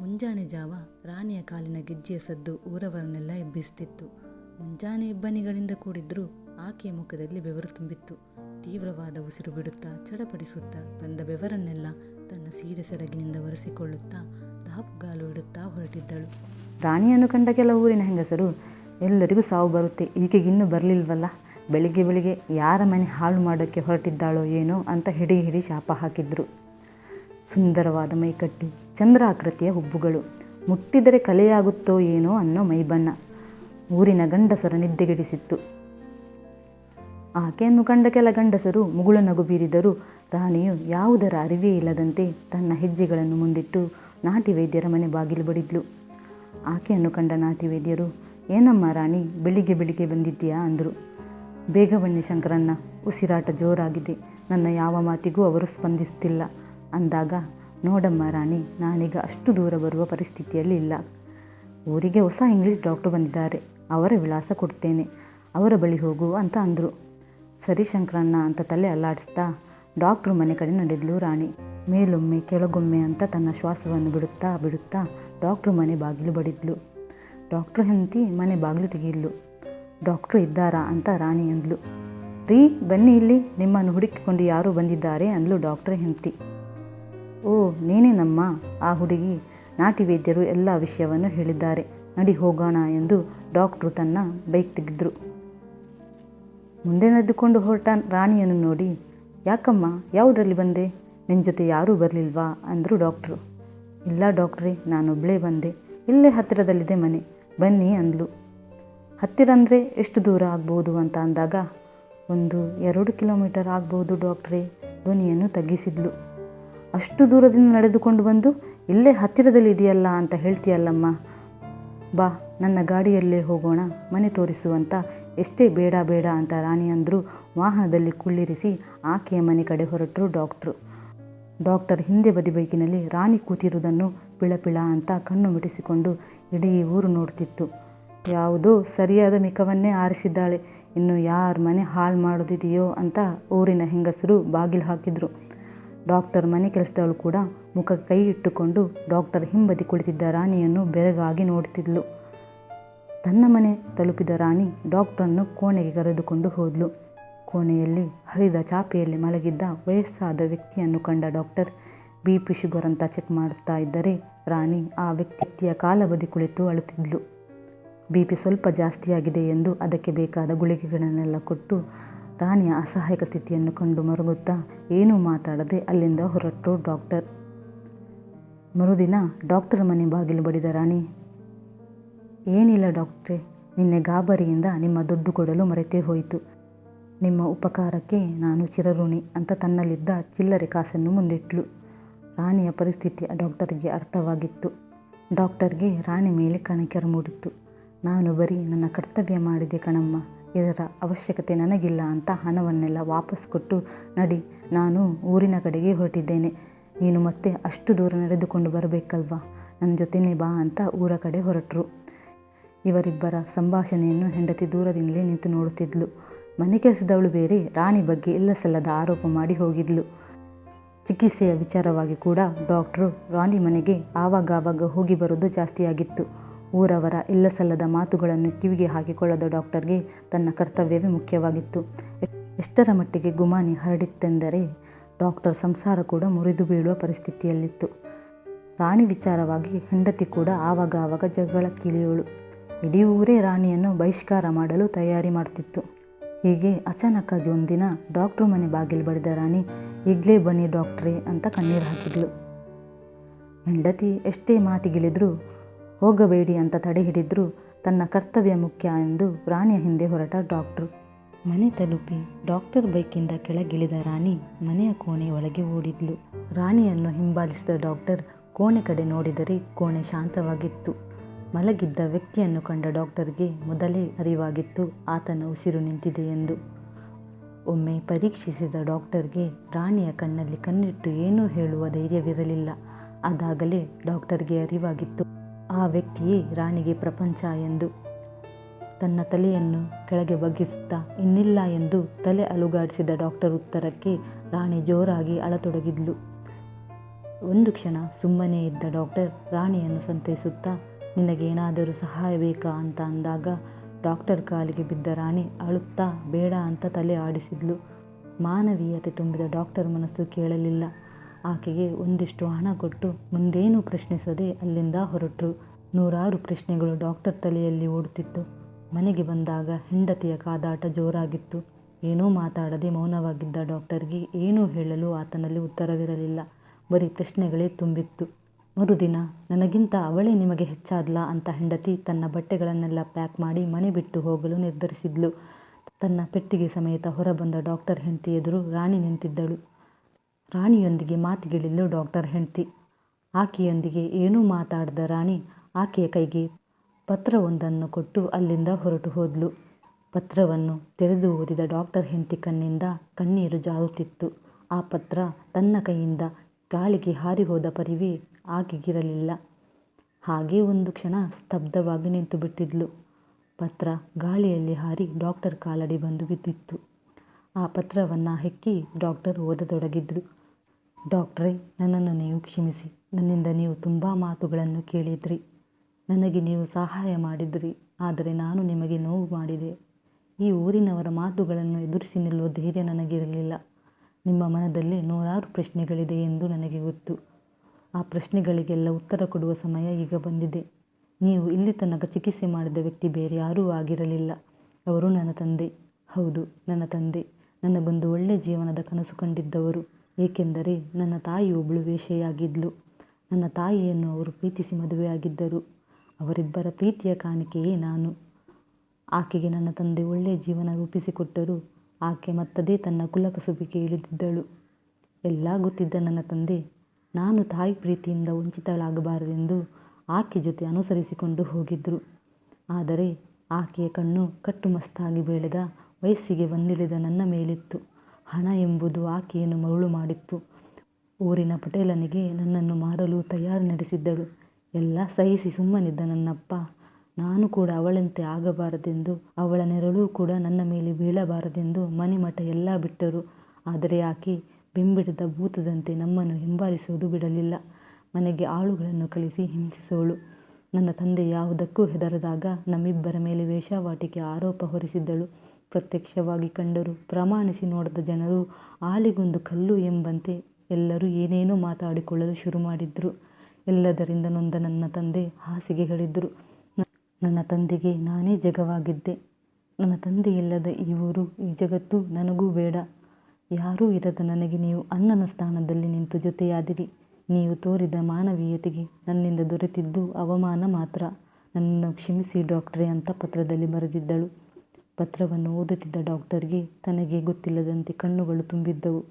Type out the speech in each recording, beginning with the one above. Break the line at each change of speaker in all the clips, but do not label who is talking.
ಮುಂಜಾನೆ ಜಾವ ರಾಣಿಯ ಕಾಲಿನ ಗೆಜ್ಜೆಯ ಸದ್ದು ಊರವರನ್ನೆಲ್ಲ ಎಬ್ಬಿಸುತ್ತಿತ್ತು ಮುಂಜಾನೆ ಇಬ್ಬನಿಗಳಿಂದ ಕೂಡಿದ್ರೂ ಆಕೆಯ ಮುಖದಲ್ಲಿ ಬೆವರು ತುಂಬಿತ್ತು. ತೀವ್ರವಾದ ಉಸಿರು ಬಿಡುತ್ತಾ, ಚಡಪಡಿಸುತ್ತಾ, ಬಂದ ಬೆವರನ್ನೆಲ್ಲ ತನ್ನ ಸೀರೆ ಸೆರಗಿನಿಂದ ಒರೆಸಿಕೊಳ್ಳುತ್ತಾ, ದಾಪುಗಾಲು ಇಡುತ್ತಾ ಹೊರಟಿದ್ದಳು.
ರಾಣಿಯನ್ನು ಕಂಡ ಕೆಲ ಊರಿನ ಹೆಂಗಸರು, ಎಲ್ಲರಿಗೂ ಸಾವು ಬರುತ್ತೆ ಈಕೆಗಿನ್ನೂ ಬರಲಿಲ್ವಲ್ಲ? ಬೆಳಿಗ್ಗೆ ಬೆಳಿಗ್ಗೆ ಯಾರ ಮನೆ ಹಾಳು ಮಾಡೋಕ್ಕೆ ಹೊರಟಿದ್ದಾಳೋ ಏನೋ ಅಂತ ಹಿಡಿ ಹಿಡಿ ಶಾಪ ಹಾಕಿದ್ರು. ಸುಂದರವಾದ ಮೈಕಟ್ಟು, ಚಂದ್ರಾಕೃತಿಯ ಹುಬ್ಬುಗಳು. ಮುಟ್ಟಿದರೆ ಕಲೆಯಾಗುತ್ತೋ ಏನೋ ಅನ್ನೋ ಮೈಬಣ್ಣ. ಊರಿನ ಗಂಡಸರ ನಿದ್ದೆಗೆಡಿಸಿತ್ತು ಆಕೆಯನ್ನು ಕಂಡ ಕೆಲ ಗಂಡಸರು ಮುಗುಳ ನಗು ಬೀರಿದರೂ ರಾಣಿಯು ಯಾವುದರ ಅರಿವೇ ಇಲ್ಲದಂತೆ ತನ್ನ ಹೆಜ್ಜೆಗಳನ್ನು ಮುಂದಿಟ್ಟು ನಾಟಿ ವೈದ್ಯರ ಮನೆ ಬಾಗಿಲು ಬಡಿದ್ಲು. ಆಕೆಯನ್ನು ಕಂಡ ನಾಟಿ ವೈದ್ಯರು, ಏನಮ್ಮ ರಾಣಿ, ಬೆಳಿಗ್ಗೆ ಬೆಳಿಗ್ಗೆ ಬಂದಿದ್ದೀಯಾ? ಅಂದರು. ಬೇಗ ಬನ್ನಿ ಶಂಕರಣ್ಣ, ಉಸಿರಾಟ ಜೋರಾಗಿದೆ. ನನ್ನ ಯಾವ ಮಾತಿಗೂ ಅವರು ಸ್ಪಂದಿಸ್ತಿಲ್ಲ. ಅಂದಾಗ, ನೋಡಮ್ಮ ರಾಣಿ, ನಾನೀಗ ಅಷ್ಟು ದೂರ ಬರುವ ಪರಿಸ್ಥಿತಿಯಲ್ಲಿ ಇಲ್ಲ. ಊರಿಗೆ ಹೊಸ ಇಂಗ್ಲೀಷ್ ಡಾಕ್ಟ್ರು ಬಂದಿದ್ದಾರೆ. ಅವರ ವಿಳಾಸ ಕೊಡ್ತೇನೆ. ಅವರ ಬಳಿ ಹೋಗು ಅಂತ ಅಂದರು. ಸರಿ ಶಂಕರಣ್ಣ ಅಂತ ತಲೆ ಅಲ್ಲಾಡಿಸ್ತಾ ಡಾಕ್ಟ್ರು ಮನೆ ಕಡೆ ನಡೆದ್ಲು ರಾಣಿ. ಮೇಲೊಮ್ಮೆ, ಕೆಳಗೊಮ್ಮೆ ಅಂತ ತನ್ನ ಶ್ವಾಸವನ್ನು ಬಿಡುತ್ತಾ ಬಿಡುತ್ತಾ ಡಾಕ್ಟ್ರು ಮನೆ ಬಾಗಿಲು ಬಡಿದ್ಲು. ಡಾಕ್ಟ್ರು ಹೆಂಡತಿ ಮನೆ ಬಾಗಿಲು ತೆಗೆಯಿದ್ಲು. ಡಾಕ್ಟ್ರು ಇದ್ದಾರಾ ಅಂತ ರಾಣಿ ಅಂದ್ಲು. ರೀ, ಬನ್ನಿ ಇಲ್ಲಿ. ನಿಮ್ಮನ್ನು ಹುಡುಕಿಕೊಂಡು ಯಾರು ಬಂದಿದ್ದಾರೆ ಅಂದ್ಲು ಡಾಕ್ಟ್ರ್ ಹೆಂಡತಿ. ಓ ನೀನೇನಮ್ಮ ಆ ಹುಡುಗಿ. ನಾಟಿ ವೈದ್ಯರು ಎಲ್ಲ ವಿಷಯವನ್ನು ಹೇಳಿದ್ದಾರೆ. ನಡಿ ಹೋಗೋಣ ಎಂದು ಡಾಕ್ಟ್ರು ತನ್ನ ಬೈಕ್ ತೆಗೆದ್ರು. ಮುಂದೆ ನಡೆದುಕೊಂಡು ಹೊರಟ ರಾಣಿಯನ್ನು ನೋಡಿ, ಯಾಕಮ್ಮ, ಯಾವುದರಲ್ಲಿ ಬಂದೆ? ನಿನ್ನ ಜೊತೆ ಯಾರೂ ಬರಲಿಲ್ವಾ? ಅಂದರು ಡಾಕ್ಟ್ರು. ಇಲ್ಲ ಡಾಕ್ಟ್ರೇ ನಾನೊಬ್ಬಳೇ ಬಂದೆ. ಇಲ್ಲೇ ಹತ್ತಿರದಲ್ಲಿದೆ ಮನೆ. ಬನ್ನಿ ಅಂದ್ಲು. ಹತ್ತಿರ ಅಂದರೆ ಎಷ್ಟು ದೂರ ಆಗ್ಬೋದು ಅಂತ ಅಂದಾಗ, ಒಂದು ಎರಡು ಕಿಲೋಮೀಟರ್ ಆಗ್ಬೋದು ಡಾಕ್ಟ್ರೇ, ಧ್ವನಿಯನ್ನು ತಗ್ಗಿಸಿದ್ಲು. ಅಷ್ಟು ದೂರದಿಂದ ನಡೆದುಕೊಂಡು ಬಂದು, ಇಲ್ಲೇ ಹತ್ತಿರದಲ್ಲಿ ಇದೆಯಲ್ಲ ಅಂತ ಹೇಳ್ತೀಯಲ್ಲಮ್ಮ. ಬಾ, ನನ್ನ ಗಾಡಿಯಲ್ಲೇ ಹೋಗೋಣ, ಮನೆ ತೋರಿಸುವಂತ ಎಷ್ಟೇ ಬೇಡ ಬೇಡ ಅಂತ ರಾಣಿ ಅಂದರು. ವಾಹನದಲ್ಲಿ ಕುಳ್ಳಿರಿಸಿ ಆಕೆಯ ಮನೆ ಕಡೆ ಹೊರಟರು ಡಾಕ್ಟ್ರು. ಡಾಕ್ಟರ್ ಹಿಂದೆ ಬದಿ ಬೈಕಿನಲ್ಲಿ ರಾಣಿ ಕೂತಿರುವುದನ್ನು ಪಿಳಪಿಳ ಅಂತ ಕಣ್ಣು ಮಿಟಿಸಿಕೊಂಡು ಇಡೀ ಊರು ನೋಡ್ತಿತ್ತು. ಯಾವುದೋ ಸರಿಯಾದ ಮಿಕವನ್ನೇ ಆರಿಸಿದ್ದಾಳೆ. ಇನ್ನು ಯಾರ ಮನೆ ಹಾಳು ಮಾಡೋದಿದೆಯೋ ಅಂತ ಊರಿನ ಹೆಂಗಸರು ಬಾಗಿಲು ಹಾಕಿದ್ರು. ಡಾಕ್ಟರ್ ಮನೆ ಕೆಲಸದವಳು ಕೂಡ ಮುಖ ಕೈ ಇಟ್ಟುಕೊಂಡು ಡಾಕ್ಟರ್ ಹಿಂಬದಿ ಕುಳಿತಿದ್ದ ರಾಣಿಯನ್ನು ಬೆರಗಾಗಿ ನೋಡುತ್ತಿದ್ಲು. ತನ್ನ ಮನೆ ತಲುಪಿದ ರಾಣಿ ಡಾಕ್ಟರನ್ನು ಕೋಣೆಗೆ ಕರೆದುಕೊಂಡು ಹೋದ್ಲು. ಕೋಣೆಯಲ್ಲಿ ಹರಿದ ಚಾಪೆಯಲ್ಲಿ ಮಲಗಿದ್ದ ವಯಸ್ಸಾದ ವ್ಯಕ್ತಿಯನ್ನು ಕಂಡ ಡಾಕ್ಟರ್, ಬಿ ಪಿ ಶುಗರ್ ಅಂತ ಚೆಕ್ ಮಾಡುತ್ತಾ ಇದ್ದರೆ ರಾಣಿ ಆ ವ್ಯಕ್ತಿಯ ಕಾಲಬದಿ ಕುಳಿತು ಅಳುತ್ತಿದ್ಲು. ಬಿ ಪಿ ಸ್ವಲ್ಪ ಜಾಸ್ತಿಯಾಗಿದೆ ಎಂದು ಅದಕ್ಕೆ ಬೇಕಾದ ಗುಳಿಗೆಗಳನ್ನೆಲ್ಲ ಕೊಟ್ಟು ರಾಣಿಯ ಅಸಹಾಯಕ ಸ್ಥಿತಿಯನ್ನು ಕಂಡು ಮರುಗುತ್ತಾ ಏನೂ ಮಾತಾಡದೆ ಅಲ್ಲಿಂದ ಹೊರಟರು ಡಾಕ್ಟರ್. ಮರುದಿನ ಡಾಕ್ಟರ್ ಮನೆ ಬಾಗಿಲು ಬಡಿದ ರಾಣಿ, ಏನಿಲ್ಲ ಡಾಕ್ಟ್ರೇ, ನಿನ್ನೆ ಗಾಬರಿಯಿಂದ ನಿಮ್ಮ ದುಡ್ಡು ಕೊಡಲು ಮರೆತೇ ಹೋಯಿತು. ನಿಮ್ಮ ಉಪಕಾರಕ್ಕೆ ನಾನು ಚಿರಋಣಿ ಅಂತ ತನ್ನಲ್ಲಿದ್ದ ಚಿಲ್ಲರೆ ಕಾಸನ್ನು ಮುಂದಿಟ್ಲು. ರಾಣಿಯ ಪರಿಸ್ಥಿತಿ ಡಾಕ್ಟರ್ಗೆ ಅರ್ಥವಾಗಿತ್ತು. ಡಾಕ್ಟರ್ಗೆ ರಾಣಿ ಮೇಲೆ ಕಣಕೆರ ಮೂಡಿತ್ತು ನಾನು ಬರೀ ನನ್ನ ಕರ್ತವ್ಯ ಮಾಡಿದೆ ಕಣಮ್ಮ. ಇದರ ಅವಶ್ಯಕತೆ ನನಗಿಲ್ಲ ಅಂತ ಹಣವನ್ನೆಲ್ಲ ವಾಪಸ್ ಕೊಟ್ಟು, ನಡಿ, ನಾನು ಊರಿನ ಕಡೆಗೆ ಹೊರಟಿದ್ದೇನೆ. ನೀನು ಮತ್ತೆ ಅಷ್ಟು ದೂರ ನಡೆದುಕೊಂಡು ಬರಬೇಕಲ್ವಾ? ನನ್ನ ಜೊತೆನೇ ಬಾ ಅಂತ ಊರ ಕಡೆ ಹೊರಟರು. ಇವರಿಬ್ಬರ ಸಂಭಾಷಣೆಯನ್ನು ಹೆಂಡತಿ ದೂರದಿಂದಲೇ ನಿಂತು ನೋಡುತ್ತಿದ್ಲು. ಮನೆ ಕೆಲಸದವಳು ಬೇರೆ, ರಾಣಿ ಬಗ್ಗೆ ಇಲ್ಲಸಲ್ಲದ ಆರೋಪ ಮಾಡಿ ಹೋಗಿದ್ಲು. ಚಿಕಿತ್ಸೆಯ ವಿಚಾರವಾಗಿ ಕೂಡ ಡಾಕ್ಟ್ರು ರಾಣಿ ಮನೆಗೆ ಆವಾಗಾವಾಗ ಹೋಗಿ ಬರೋದು ಜಾಸ್ತಿಯಾಗಿತ್ತು. ಊರವರ ಇಲ್ಲಸಲ್ಲದ ಮಾತುಗಳನ್ನು ಕಿವಿಗೆ ಹಾಕಿಕೊಳ್ಳದ ಡಾಕ್ಟರ್ಗೆ ತನ್ನ ಕರ್ತವ್ಯವೇ ಮುಖ್ಯವಾಗಿತ್ತು. ಎಷ್ಟರ ಮಟ್ಟಿಗೆ ಗುಮಾನಿ ಹರಡಿತ್ತೆಂದರೆ ಡಾಕ್ಟರ್ ಸಂಸಾರ ಕೂಡ ಮುರಿದು ಬೀಳುವ ಪರಿಸ್ಥಿತಿಯಲ್ಲಿತ್ತು. ರಾಣಿ ವಿಚಾರವಾಗಿ ಹೆಂಡತಿ ಕೂಡ ಆವಾಗ ಆವಾಗ ಜಗಳಕ್ಕಿಳಿಯೋಳು ಇಡೀ ಊರೇ ರಾಣಿಯನ್ನು ಬಹಿಷ್ಕಾರ ಮಾಡಲು ತಯಾರಿ ಮಾಡ್ತಿತ್ತು. ಹೀಗೆ ಅಚಾನಕ್ಕಾಗಿ ಒಂದಿನ ಡಾಕ್ಟ್ರು ಮನೆ ಬಾಗಿಲು ಬಡಿದ ರಾಣಿ, ಈಗಲೇ ಬನ್ನಿ ಡಾಕ್ಟ್ರೇ ಅಂತ ಕಣ್ಣೀರು ಹಾಕಿದ್ಲು. ಹೆಂಡತಿ ಎಷ್ಟೇ ಮಾತಿಗಿಳಿದ್ರೂ ಹೋಗಬೇಡಿ ಅಂತ ತಡೆ ಹಿಡಿದ್ರು ತನ್ನ ಕರ್ತವ್ಯ ಮುಖ್ಯ ಎಂದು ರಾಣಿಯ ಹಿಂದೆ ಹೊರಟ ಡಾಕ್ಟ್ರು. ಮನೆ ತಲುಪಿ ಡಾಕ್ಟರ್ ಬೈಕಿಂದ ಕೆಳಗಿಳಿದ ರಾಣಿ ಮನೆಯ ಕೋಣೆ ಒಳಗೆ ಓಡಿದ್ಲು. ರಾಣಿಯನ್ನು ಹಿಂಬಾಲಿಸಿದ ಡಾಕ್ಟರ್ ಕೋಣೆ ಕಡೆ ನೋಡಿದರೆ ಕೋಣೆ ಶಾಂತವಾಗಿತ್ತು. ಮಲಗಿದ್ದ ವ್ಯಕ್ತಿಯನ್ನು ಕಂಡ ಡಾಕ್ಟರ್ಗೆ ಮೊದಲೇ ಅರಿವಾಗಿತ್ತು, ಆತನ ಉಸಿರು ನಿಂತಿದೆ ಎಂದು. ಒಮ್ಮೆ ಪರೀಕ್ಷಿಸಿದ ಡಾಕ್ಟರ್ಗೆ ರಾಣಿಯ ಕಣ್ಣಲ್ಲಿ ಕಣ್ಣಿಟ್ಟು ಏನೂ ಹೇಳುವ ಧೈರ್ಯವಿರಲಿಲ್ಲ. ಅದಾಗಲೇ ಡಾಕ್ಟರ್ಗೆ ಅರಿವಾಗಿತ್ತು. ಆ ವ್ಯಕ್ತಿಯೇ ರಾಣಿಗೆ ಪ್ರಪಂಚ ಎಂದು ತನ್ನ ತಲೆಯನ್ನು ಕೆಳಗೆ ಬಗ್ಗಿಸುತ್ತಾ ಇನ್ನಿಲ್ಲ ಎಂದು ತಲೆ ಅಲುಗಾಡಿಸಿದ ಡಾಕ್ಟರ್ ಉತ್ತರಕ್ಕೆ ರಾಣಿ ಜೋರಾಗಿ ಅಳತೊಡಗಿದ್ಲು. ಒಂದು ಕ್ಷಣ ಸುಮ್ಮನೆ ಇದ್ದ ಡಾಕ್ಟರ್ ರಾಣಿಯನ್ನು ಸಂತೈಸುತ್ತಾ, ನಿನಗೇನಾದರೂ ಸಹಾಯ ಬೇಕಾ? ಅಂತ ಅಂದಾಗ ಡಾಕ್ಟರ್ ಕಾಲಿಗೆ ಬಿದ್ದ ರಾಣಿ ಅಳುತ್ತಾ, ಬೇಡ ಅಂತ ತಲೆ ಆಡಿಸಿದ್ಲು. ಮಾನವೀಯತೆ ತುಂಬಿದ ಡಾಕ್ಟರ್ ಮನಸ್ಸು ಕೇಳಲಿಲ್ಲ. ಆಕೆಗೆ ಒಂದಿಷ್ಟು ಹಣ ಕೊಟ್ಟು ಮುಂದೇನೂ ಪ್ರಶ್ನಿಸದೆ ಅಲ್ಲಿಂದ ಹೊರಟರು. ನೂರಾರು ಪ್ರಶ್ನೆಗಳು ಡಾಕ್ಟರ್ ತಲೆಯಲ್ಲಿ ಓಡುತ್ತಿತ್ತು. ಮನೆಗೆ ಬಂದಾಗ ಹೆಂಡತಿಯ ಕಾದಾಟ ಜೋರಾಗಿತ್ತು. ಏನೂ ಮಾತಾಡದೆ ಮೌನವಾಗಿದ್ದ ಡಾಕ್ಟರ್ಗೆ ಏನೂ ಹೇಳಲು ಆತನಲ್ಲಿ ಉತ್ತರವಿರಲಿಲ್ಲ. ಬರೀ ಪ್ರಶ್ನೆಗಳೇ ತುಂಬಿತ್ತು. ಮರುದಿನ, ನನಗಿಂತ ಅವಳೇ ನಿಮಗೆ ಹೆಚ್ಚಾದ್ಲ ಅಂತ ಹೆಂಡತಿ ತನ್ನ ಬಟ್ಟೆಗಳನ್ನೆಲ್ಲ ಪ್ಯಾಕ್ ಮಾಡಿ ಮನೆ ಬಿಟ್ಟು ಹೋಗಲು ನಿರ್ಧರಿಸಿದ್ಲು. ತನ್ನ ಪೆಟ್ಟಿಗೆ ಸಮೇತ ಹೊರಬಂದ ಡಾಕ್ಟರ್ ಹೆಂಡತಿ ಎದುರು ರಾಣಿ ನಿಂತಿದ್ದಳು. ರಾಣಿಯೊಂದಿಗೆ ಮಾತಿಗಿಳಿದ್ಲು ಡಾಕ್ಟರ್ ಹೆಂಡತಿ. ಆಕೆಯೊಂದಿಗೆ ಏನೂ ಮಾತಾಡದ ರಾಣಿ ಆಕೆಯ ಕೈಗೆ ಪತ್ರವೊಂದನ್ನು ಕೊಟ್ಟು ಅಲ್ಲಿಂದ ಹೊರಟು ಹೋದ್ಲು. ಪತ್ರವನ್ನು ತೆರೆದು ಓದಿದ ಡಾಕ್ಟರ್ ಹೆಂತಿ ಕಣ್ಣಿಂದ ಕಣ್ಣೀರು ಜಾರುತ್ತಿತ್ತು. ಆ ಪತ್ರ ತನ್ನ ಕೈಯಿಂದ ಗಾಳಿಗೆ ಹಾರಿ ಹೋದ ಪರಿವೇ ಆಕೆಗಿರಲಿಲ್ಲ. ಹಾಗೇ ಒಂದು ಕ್ಷಣ ಸ್ತಬ್ಧವಾಗಿ ನಿಂತು ಬಿಟ್ಟಿದ್ಲು. ಪತ್ರ ಗಾಳಿಯಲ್ಲಿ ಹಾರಿ ಡಾಕ್ಟರ್ ಕಾಲಡಿ ಬಂದು ಬಿದ್ದಿತ್ತು. ಆ ಪತ್ರವನ್ನು ಹೆಕ್ಕಿ ಡಾಕ್ಟರ್ ಓದತೊಡಗಿದ್ರು. ಡಾಕ್ಟ್ರೇ, ನನ್ನನ್ನು ನೀವು ಕ್ಷಮಿಸಿ. ನನ್ನಿಂದ ನೀವು ತುಂಬ ಮಾತುಗಳನ್ನು ಕೇಳಿದ್ರಿ. ನನಗೆ ನೀವು ಸಹಾಯ ಮಾಡಿದ್ರಿ, ಆದರೆ ನಾನು ನಿಮಗೆ ನೋವು ಮಾಡಿದೆ. ಈ ಊರಿನವರ ಮಾತುಗಳನ್ನು ಎದುರಿಸಿ ನಿಲ್ಲುವ ಧೈರ್ಯ ನನಗಿರಲಿಲ್ಲ. ನಿಮ್ಮ ಮನದಲ್ಲಿ ನೂರಾರು ಪ್ರಶ್ನೆಗಳಿದೆ ಎಂದು ನನಗೆ ಗೊತ್ತು. ಆ ಪ್ರಶ್ನೆಗಳಿಗೆಲ್ಲ ಉತ್ತರ ಕೊಡುವ ಸಮಯ ಈಗ ಬಂದಿದೆ. ನೀವು ಇಲ್ಲಿ ತನಕ ಚಿಕಿತ್ಸೆ ಮಾಡಿದ ವ್ಯಕ್ತಿ ಬೇರೆ ಯಾರೂ ಆಗಿರಲಿಲ್ಲ. ಅವರು ನನ್ನ ತಂದೆ. ಹೌದು, ನನ್ನ ತಂದೆ. ನನಗೊಂದು ಒಳ್ಳೆಯ ಜೀವನದ ಕನಸು ಕಂಡಿದ್ದವರು. ಏಕೆಂದರೆ ನನ್ನ ತಾಯಿ ಒಬ್ಬಳು ವೇಷೆಯಾಗಿದ್ಲು ನನ್ನ ತಾಯಿಯನ್ನು ಅವರು ಪ್ರೀತಿಸಿ ಮದುವೆಯಾಗಿದ್ದರು. ಅವರಿಬ್ಬರ ಪ್ರೀತಿಯ ಕಾಣಿಕೆಯೇ ನಾನು. ಆಕೆಗೆ ನನ್ನ ತಂದೆ ಒಳ್ಳೆಯ ಜೀವನ ರೂಪಿಸಿಕೊಟ್ಟರು. ಆಕೆ ಮತ್ತದೇ ತನ್ನ ಕುಲಕಸುಬಿಗೆ ಇಳಿದಿದ್ದಳು. ಎಲ್ಲ ಗೊತ್ತಿದ್ದ ನನ್ನ ತಂದೆ, ನಾನು ತಾಯಿ ಪ್ರೀತಿಯಿಂದ ವಂಚಿತಳಾಗಬಾರದೆಂದು ಆಕೆ ಜೊತೆ ಅನುಸರಿಸಿಕೊಂಡು ಹೋಗಿದ್ದರು ಆದರೆ ಆಕೆಯ ಕಣ್ಣು ಕಟ್ಟುಮಸ್ತಾಗಿ ಬೆಳೆದ ವಯಸ್ಸಿಗೆ ಬಂದಿಳಿದ ನನ್ನ ಮೇಲಿತ್ತು. ಹಣ ಎಂಬುದು ಆಕೆಯನ್ನು ಮರುಳು ಮಾಡಿತ್ತು. ಊರಿನ ಪಟೇಲನಿಗೆ ನನ್ನನ್ನು ಮಾರಲು ತಯಾರು ನಡೆಸಿದ್ದಳು. ಎಲ್ಲ ಸಹಿಸಿ ಸುಮ್ಮನಿದ್ದ ನನ್ನಪ್ಪ. ನಾನು ಕೂಡ ಅವಳಂತೆ ಆಗಬಾರದೆಂದು, ಅವಳ ನೆರಳು ಕೂಡ ನನ್ನ ಮೇಲೆ ಬೀಳಬಾರದೆಂದು ಮನೆ ಮಠ ಎಲ್ಲ ಬಿಟ್ಟರು. ಆದರೆ ಆಕೆ ಬಿಂಬಿಡದ ಭೂತದಂತೆ ನಮ್ಮನ್ನು ಹಿಂಬಾಲಿಸುವುದು ಬಿಡಲಿಲ್ಲ. ಮನೆಗೆ ಆಳುಗಳನ್ನು ಕಳಿಸಿ ಹಿಂಸಿಸೋಳು. ನನ್ನ ತಂದೆ ಯಾವುದಕ್ಕೂ ಹೆದರದಾಗ ನಮ್ಮಿಬ್ಬರ ಮೇಲೆ ವೇಷಾವಾಟಿಕೆ ಆರೋಪ ಹೊರಿಸಿದ್ದಳು. ಪ್ರತ್ಯಕ್ಷವಾಗಿ ಕಂಡರು ಪ್ರಮಾಣಿಸಿ ನೋಡದ ಜನರು ಆಳಿಗೊಂದು ಕಲ್ಲು ಎಂಬಂತೆ ಎಲ್ಲರೂ ಏನೇನೋ ಮಾತಾಡಿಕೊಳ್ಳಲು ಶುರು ಮಾಡಿದ್ರು ಎಲ್ಲದರಿಂದ ನೊಂದ ನನ್ನ ತಂದೆ ಹಾಸಿಗೆಗಳಿದ್ದರು ನನ್ನ ತಂದೆಗೆ ನಾನೇ ಜಗವಾಗಿದ್ದೆ. ನನ್ನ ತಂದೆ ಇಲ್ಲದ ಈ ಊರು, ಈ ಜಗತ್ತು ನನಗೂ ಬೇಡ. ಯಾರೂ ಇರದ ನನಗೆ ನೀವು ಅಣ್ಣನ ಸ್ಥಾನದಲ್ಲಿ ನಿಂತು ಜೊತೆಯಾದಿರಿ. ನೀವು ತೋರಿದ ಮಾನವೀಯತೆಗೆ ನನ್ನಿಂದ ದೊರೆತಿದ್ದು ಅವಮಾನ ಮಾತ್ರ. ನನ್ನನ್ನು ಕ್ಷಮಿಸಿ, ಡಾಕ್ಟ್ರೇ ಅಂತ ಪತ್ರದಲ್ಲಿ ಬರೆದಿದ್ದಳು. ಪತ್ರವನ್ನು ಓದುತ್ತಿದ್ದ ಡಾಕ್ಟರ್ಗೆ ತನಗೆ ಗೊತ್ತಿಲ್ಲದಂತೆ ಕಣ್ಣುಗಳು ತುಂಬಿದ್ದವು.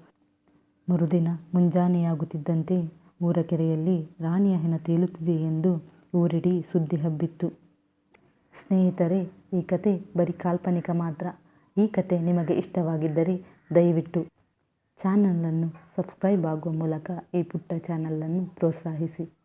ಮರುದಿನ ಮುಂಜಾನೆಯಾಗುತ್ತಿದ್ದಂತೆ ಊರ ಕೆರೆಯಲ್ಲಿ ರಾಣಿಯ ಹೆಣ ತೇಲುತ್ತಿದೆ ಎಂದು ಊರಿಡೀ ಸುದ್ದಿ ಹಬ್ಬಿತ್ತು. ಸ್ನೇಹಿತರೆ, ಈ ಕತೆ ಬರೀ ಕಾಲ್ಪನಿಕ ಮಾತ್ರ. ಈ ಕತೆ ನಿಮಗೆ ಇಷ್ಟವಾಗಿದ್ದರೆ ದಯವಿಟ್ಟು ಚಾನಲನ್ನು ಸಬ್ಸ್ಕ್ರೈಬ್ ಆಗುವ ಮೂಲಕ ಈ ಪುಟ್ಟ ಚಾನಲನ್ನು ಪ್ರೋತ್ಸಾಹಿಸಿ.